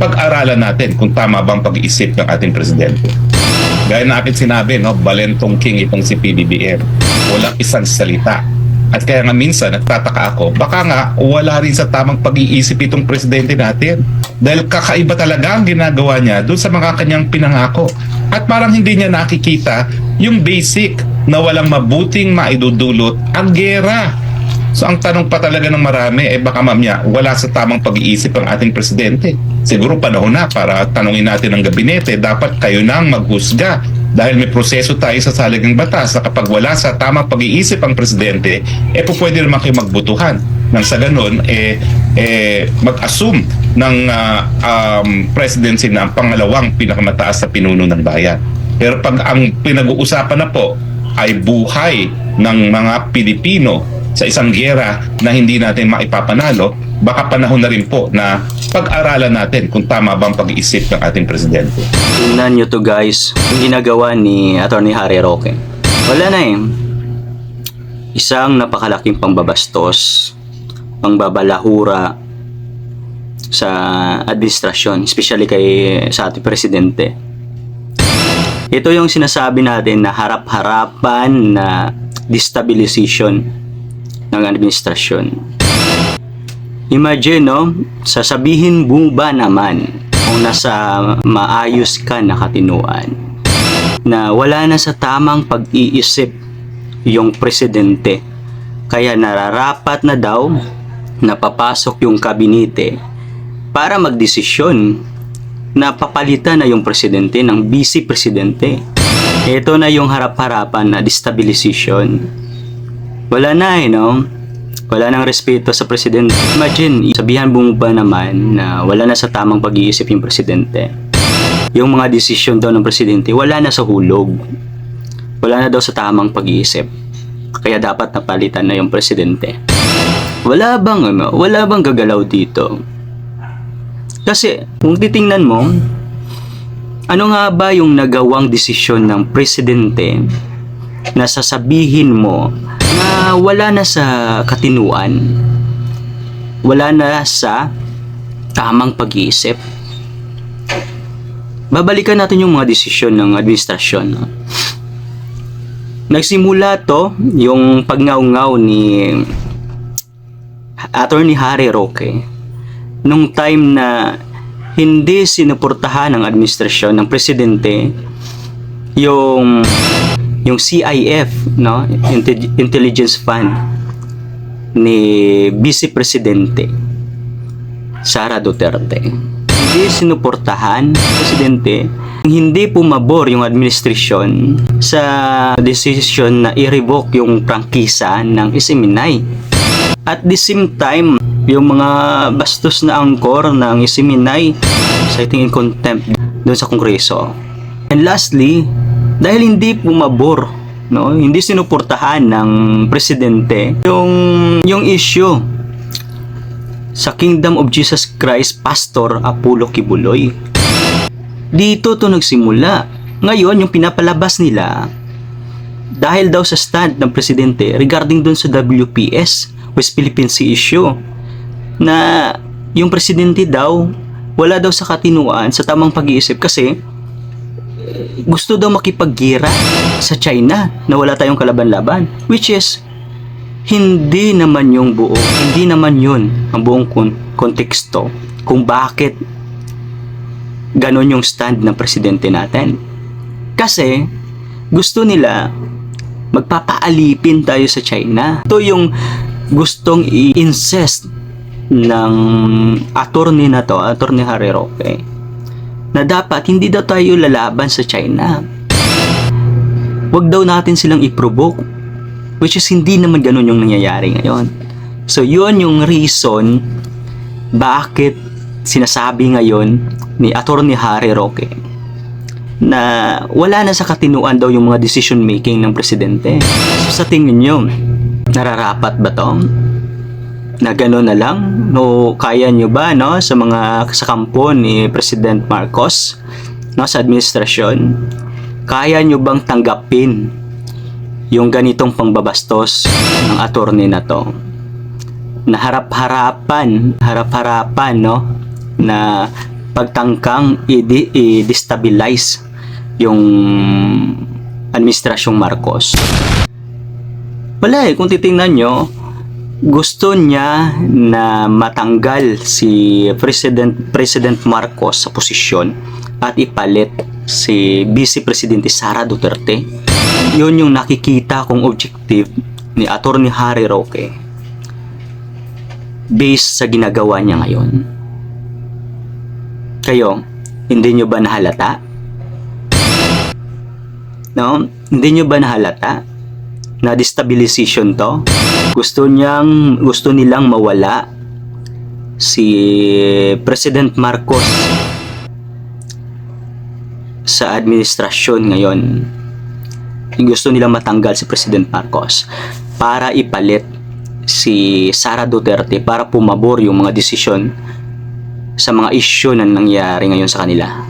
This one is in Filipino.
pag-aralan natin kung tama bang pag-iisip ng ating presidente. Gaya na akin sinabi, no, balentong king itong si PBBM. Walang isang salita. At kaya nga minsan, nagtataka ako, baka nga wala rin sa tamang pag-iisip itong presidente natin. Dahil kakaiba talaga ang ginagawa niya doon sa mga kanyang pinangako. At parang hindi niya nakikita yung basic na walang mabuting maidudulot ang gera. So ang tanong pa talaga ng marami, eh baka mamaya wala sa tamang pag-iisip ang ating presidente. Siguro panahon na para tanungin natin ang gabinete, dapat kayo nang maghusga dahil may proseso tayo sa saligang batas na kapag wala sa tamang pag-iisip ang presidente, eh po pwede naman kayo magbutuhan. Nang sa ganun, eh, eh, mag-assume ng ah, um, presidency na ang pangalawang pinakamataas na pinuno ng bayan. Pero pag ang pinag-uusapan na po ay buhay ng mga Pilipino sa isang gera na hindi natin maipapanalo, baka panahon na rin po na pag-aralan natin kung tama bang pag-iisip ng ating presidente. Tingnan nyo to guys, yung ginagawa ni Attorney Harry Roque. Wala na eh. Isang napakalaking pangbabastos, pangbabalahura sa administrasyon, especially kay sa ating presidente. Ito yung sinasabi natin na harap-harapan na destabilization ng administrasyon. Imagine, no? Sasabihin mo ba naman kung nasa maayos ka na katinuan na wala na sa tamang pag-iisip yung presidente. Kaya nararapat na daw na papasok yung kabinete para magdesisyon na papalitan na yung presidente ng vice presidente. Ito na yung harap-harapan na destabilization. Wala na eh, no? Wala nang respeto sa presidente. Imagine, sabihan mo ba naman na wala na sa tamang pag-iisip yung presidente. Yung mga desisyon daw ng presidente, wala na sa hulog. Wala na daw sa tamang pag-iisip. Kaya dapat napalitan na yung presidente. Wala bang ano, wala bang gagalaw dito? Kasi kung titingnan mo, ano nga ba yung nagawang desisyon ng presidente na sasabihin mo na wala na sa katinuan, wala na sa tamang pag-iisip. Babalikan natin yung mga desisyon ng administrasyon. Nagsimula to yung pagngaw-ngaw ni Attorney Harry Roque nung time na hindi sinuportahan ng administrasyon ng presidente yung yung CIF no? Inte- Intelligence Fund ni Vice Presidente Sara Duterte. Hindi sinuportahan presidente hindi pumabor yung administrasyon sa decision na i-revoke yung prangkisa ng Isiminay at the same time, yung mga bastos na angkor ng Isiminay citing in contempt doon sa Kongreso. And lastly, dahil hindi pumabor, no, hindi sinuportahan ng presidente yung yung issue sa Kingdom of Jesus Christ Pastor Apollo Kibuloy. Dito to nagsimula. Ngayon, yung pinapalabas nila dahil daw sa stand ng presidente regarding dun sa WPS, West Philippine Sea issue, na yung presidente daw wala daw sa katinuan sa tamang pag-iisip kasi gusto daw makipaggira sa China na wala tayong kalaban-laban which is hindi naman yung buo hindi naman yun ang buong kon- konteksto kung bakit ganon yung stand ng presidente natin kasi gusto nila magpapaalipin tayo sa China. Ito yung gustong i-incest ng attorney na to, attorney Harry Roque, na dapat hindi daw tayo lalaban sa China. Huwag daw natin silang i-provoke, which is hindi naman ganun yung nangyayari ngayon. So, yun yung reason bakit sinasabi ngayon ni attorney Harry Roque na wala na sa katinuan daw yung mga decision making ng presidente. So sa tingin nyo, nararapat ba to? Na gano'n na lang? No, kaya nyo ba no, sa mga sa kampo ni President Marcos no, sa administrasyon? Kaya nyo bang tanggapin yung ganitong pangbabastos ng attorney na to? Na harap-harapan, harap-harapan no, na pagtangkang i-destabilize yung administrasyong Marcos. Wala eh, kung titingnan nyo, gusto niya na matanggal si President President Marcos sa posisyon at ipalit si Vice Presidente Sara Duterte. Yun yung nakikita kong objective ni Attorney Harry Roque based sa ginagawa niya ngayon. Kayo, hindi nyo ba nahalata? No? Hindi nyo ba nahalata? Na destabilization to? Gusto niyang, gusto nilang mawala si President Marcos sa administrasyon ngayon. Gusto nilang matanggal si President Marcos para ipalit si Sara Duterte para pumabor yung mga desisyon sa mga isyu na nangyari ngayon sa kanila.